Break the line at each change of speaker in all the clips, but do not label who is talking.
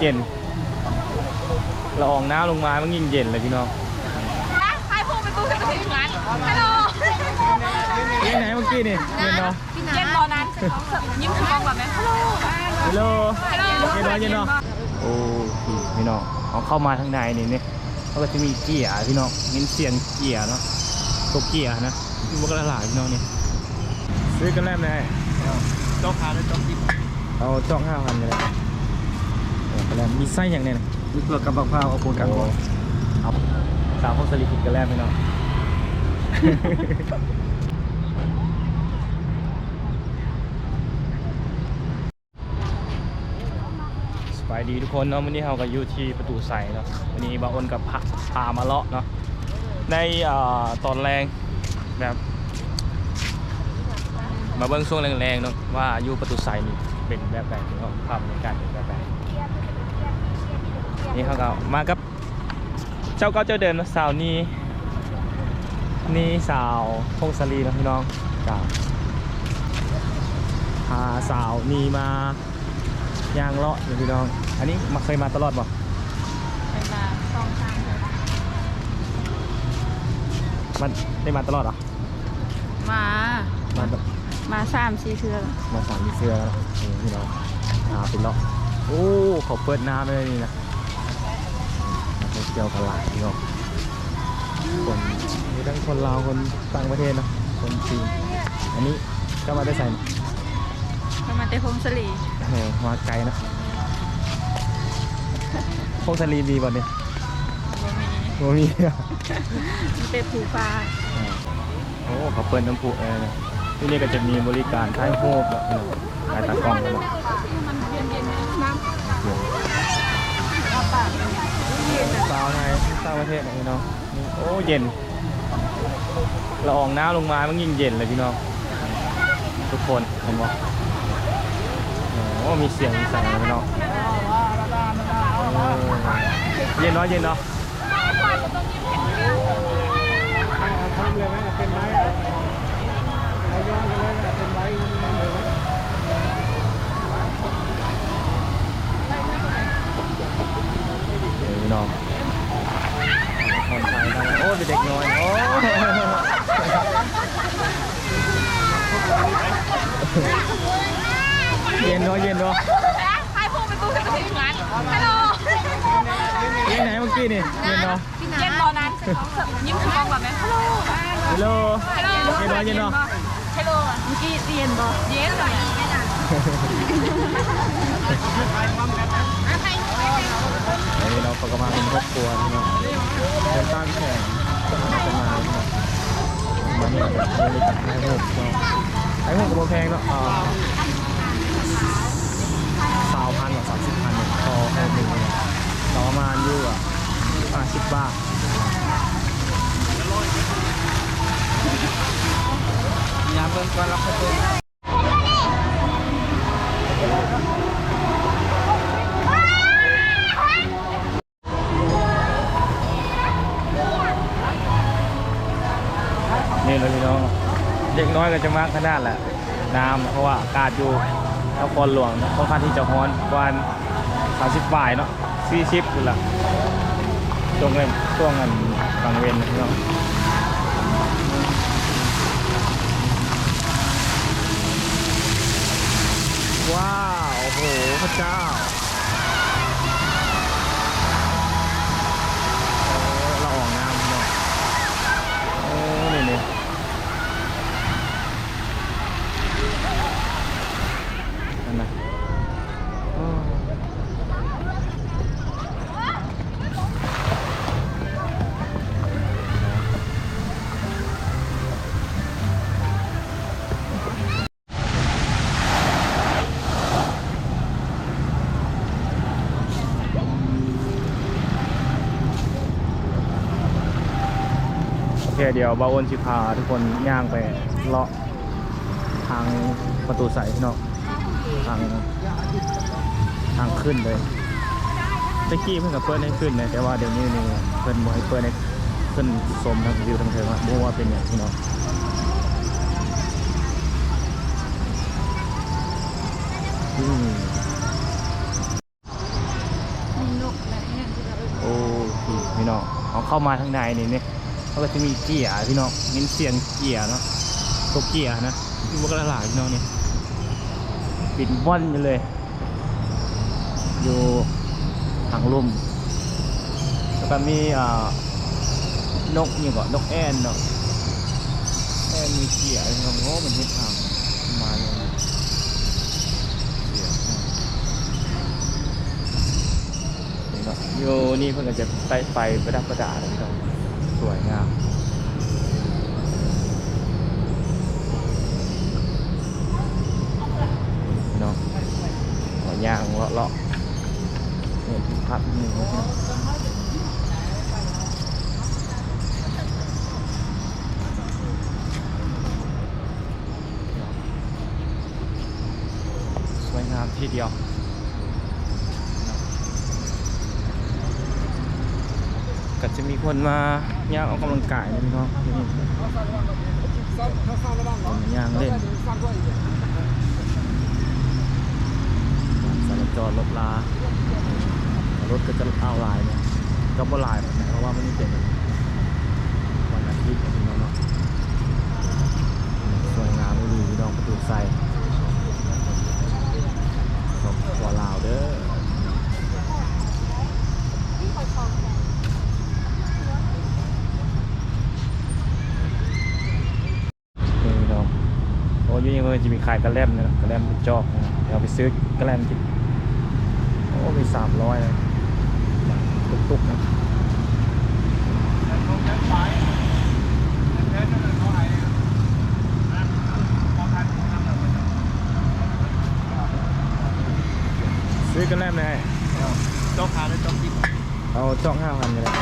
เย็นละอองน้ำลงมามันยิ่งเย็นเลยพี่น้อง
ใครพูดไปตู้กันถึงงั้นฮัลโหล
เย็นไหนเมื่อกี้นี่เย็นเนาะ
เย็นตอนนั้นยิ้มถึงกล้องก่อนไหมฮัลโหล
ฮัลโหล
ฮัลโหล
เย็นเนาะเย็นเนาะโอ้พี่พี่น้องเอาเข้ามาทางในนี่เนี่ยเขาก็จะมีเกียร์พี่น้องเงินเสียนเกียร์เนาะตัวเกียร์นะที่พวกละหลายพี่น้องนี่ซื้อกันแล้วไหมจอกขาแล้วจอกสิบเอาจอกห้าพันกันเลยโอ้กัน แล้วมีไส้อย่างเนี้ยนะ
มีเปลือกกับบักพร้าวเอาปนกัน
โอ้เอาสาวพวกสลิปิดกันแล้วพี่นองสบายดีทุกคนเนาะวันนี้เราก็อยู่ที่ประตูใสเนาะวันนี้บาอ้นกับพาพามาเลาะเนาะในอตอนแรงแบบมาเบิ้งช่วงแรงๆเนาะว่าอยู่ประตูใสนี่เป็นแบบไหนเนาะภาพบรรยากาศเป็นแบบ นนี่เขาก็มากับ เจ้าก็เจ้าเดินเนาะสาวนี่นี่สาวพงศรีเนาะพี่น้องจ้าพาสาวนี่มายางเลาะอยู่พี่น้อง อันนี้มาเคยมาตลอดบ่
เป็นมาสองทาง
มันได้มาตลอดเหรอ
มา
มาแบบ
มาสามสี่เทือ
มาสามมีเสื้อแล้วนี่พี่น้องพาไปเลาะโอ้เขาเปิดน้ำเลยนี่นะ นักท่องเที่ยวกันหลายพี่น้องคนมีทั้งคนลาวคนต่างประเทศเนอะคนจีนอันนี้ก็มาได้ใส่
ก็มาเตะพงศรี
โอ้โหมาไกลนะพงศรีดีบ่เนี่ย
บ่มี
โมมีอะ
มาเตะภูฟ้า
โอ้เขาเปิดน้ำพุเออเนี่ยที่นี่ก็จะมีบริการถ่ายรูปแบบนี้ถ่ายตากล้องเลยนะสาวไทยสาว ประเทศนะพี่น้องโอ้เย็นละอองน้ำลงมามันยิ่งเย็นเลยพี่น้องทุกคนเห็นไหมโอ้มีเสียงมีแสงเลยพี่น้องเย็นเนาะเย็นเนาะ
ทำเลยไหมเป็นไม้เอาย้อนกันเลยนะเป็นไม้เลยไหม
เดี๋ยวพี่น้องคนไทยทั้งโอ้เด็กน้อยโอ้ เย็นเนาะเย็นเนาะ
ใครพูดไปตู้กันถึงงั้นฮัลโหล
เย็นไหนเมื่อกี้นี่เย็นเนาะ
เย็นตอนนั้นยิ้มถึงกล้องก่อนไหมฮัลโหล
ฮัลโหล
ฮัลโหล
เย็นเนาะเย็นเนาะ
ฮัลโหลเมื่อกี้เย็นบ่เย็นหน่อย
อันนี้เราก็มาเป็นครอบครัวพี่น้องเป็นตั้งแข่งจะมาจะมาพี่น้องมาเนี่ยแบบบริการให้พวกเนาะ ให้พวกกระโปรงแพงเนาะอ่าสาวพันกับสามสิบพันเนี่ยพอแค่หนึ่งเนี่ยต่อประมาณอยู่อะห้าสิบบาท
ยามเบิ่งก่อนเราค่อยเบิ่ง
นี่เลยพี่น้อง เด็กน้อยก็จะมากขนาดแหละน้ำเพราะว่าอากาศอยู่นครหลวงค่อนข้างที่จะร้อนประมาณสามสิบบ่ายเนาะสี่สิบอยู่ละช่วงเงินช่วงเงินกลางเวนนะพี่น้องว้าว โอ้โห พระเจ้า เคเดี๋ยวบาวนชิพาทุกคนย่างไปเลาะทางประตูใสพี่น้องทางทางขึ้นเลยตะกี้เพิ่งกับเปิดให้ขึ้นนะแต่ว่าเดี๋ยวนี้นี่เพิ่นบ่ให้เปิดให้ขึ้นชมทางวิวทางเทิงว่าบ่ว่าเป็นอย่างพี่น้องอืมน้องเอาเข้ามาทางในนี่เนี่ย เขาก็จะมีเกียร์พี่น้องมินเสียนเกียร์เนาะตัวเกียร์นะอยู่บนกระหลาพี่น้องนี่ปิดว่อนอยู่เลย อยู่ทางลุ่มแล้วก็มีอ่านกนี่ก่อนนกแอ่นเนาะแอ่นมีเกียร์พี่น้องโอ้มันเฮ็ดทางมาเลยนะเสียงนะนี่เนาะอยู่นี่เพิ่งจะไปไฟประดับประดาเลยครับ สวยงามเนาะหัวยางเลาะเลาะเนี่ยที่พักนี่นะสวยงามทีเดียว ก็จะมีคนมาย่างออกกำลังกายนะพี่น้องย่างเล่นสารจรรถลารถก็จะเอาลายเนี่ยก็บ่ลายแบบนี้เพราะว่ามันนี่เป็นวันอาทิตย์นะพี่น้องเนาะสวยงามเลยพี่น้องประตูใส่ขอบหัวลาวเด้อ นี่พี่น้องโอ้ยยังเลยจะมีขายกระแลมนะกระแลมจอกนะเดี๋ยวเอาไปซื้อกระแลมที่โอ้มีสามร้อยเลยตุกๆนะซื้อกระแลมเลย
จอกขาเลยจอกกิน
เอาจอกห้าพันก็ได้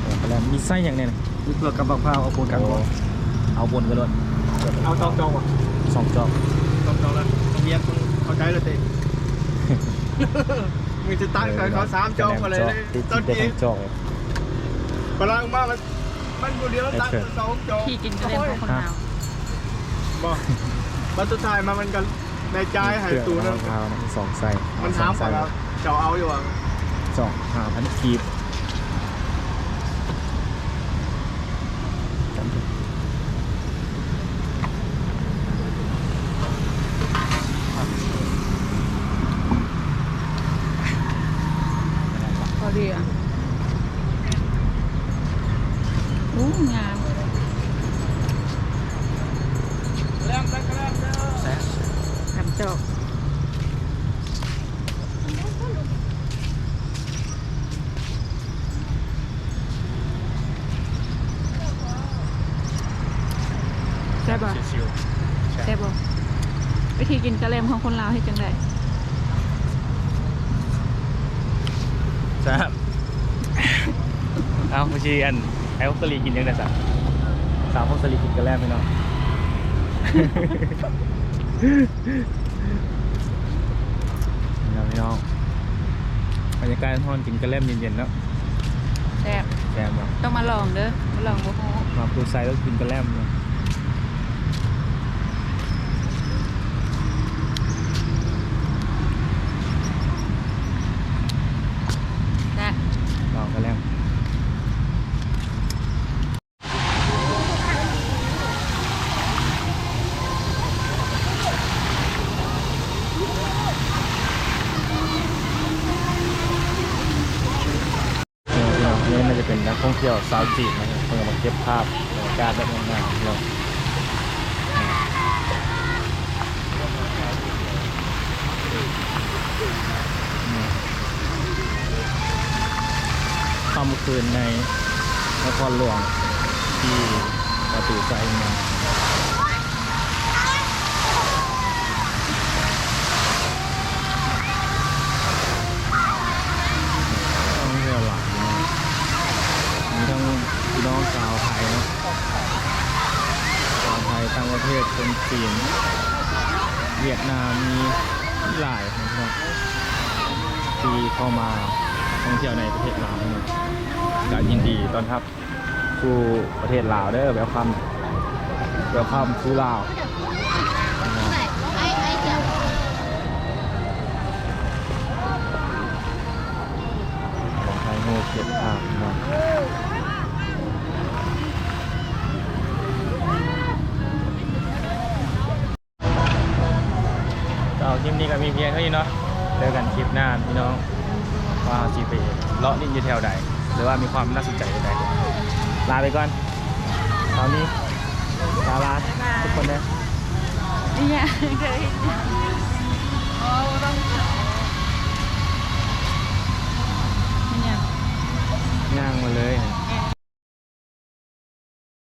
โอ้กระแลมมีไส้อย่างเนี้ยนะ
มีเปลือกกับบักพร้าวเอาปูนกัน
โอ้
ก่อน
เอาบนกันเลย
เอาจอกจอกว่ะ
สองจอก
จอกจอกแล้วเรียกคนเข้าใจเลยเต้ มึงจะตั้งเขาเขาสามจอกมาเลยเลย
ติด
ตอน
ได้
นี้
ทั้งจอกเลย
เวลามามันมันบุเดียวตั้งสองจอก
พี่กินกระเด็นของคนลาว
บอกมันสุดท้ายมามันกันในใจหายตู
เกลื
นั่
อนมะพร้าวนะสองไส้
มัน
สอ
ห้างม
ไส้
แล้วเจ้าเอาอยู่อะ
สองห้าพันคีบจำถูก
พอดีอะอู้งาม
แรงตั้งแรงเด้อ
แซ่บ
ขันจอกแซ่บบ่
ชิวๆ
แซ่บบ่วิธีกินก ระเลมของคนลาวให้จังได
แซ่บเอาพอชีอันไอ้พวกสลีกินยังไงสักสาวพวกสลีกินกันแล้วพี่น้องพี่น้องพี่น้องบรรยากาศห้อนกินกระเล่มเย็นๆแล้ว
แซ่บ
แซ่บเนาะ
ต้องมาลองเด้อมาลองบ่ฮู้
มาปูไซแล้วกินกระเล่มเนาะ
นะ
ลองกระเล่มนี่น่าจะ เท่องเที่ยวสาวจีนนะเพื่อมาเก็บภาพบรรยากาศแบบงามๆเลยค่ำคืนในนครหลวงที่ประตูใจเมืองเที่ยวหลายเนาะมีทั้งพี่น้องชาวไทยเนาะชาว ทศเประเทศคนจีนเวียดนามมีหลายนะครับที่เข้ามาท่องเที่ยวในประเทศลาวนะครับก็ยินดีต้อนรับสู่ประเทศลาวเด้อแวลคัมแวลคัมสู่ลาว พี่น้องว่าจีไปเลาะนี่อยู่แถวใดหรือว่ามีความน่าสนใจใดลาไปก่อนคราวนี้ลาลาทุกคนนะ
เนี่ยเคยอ๋อต้อง
ย่งมาเล
ย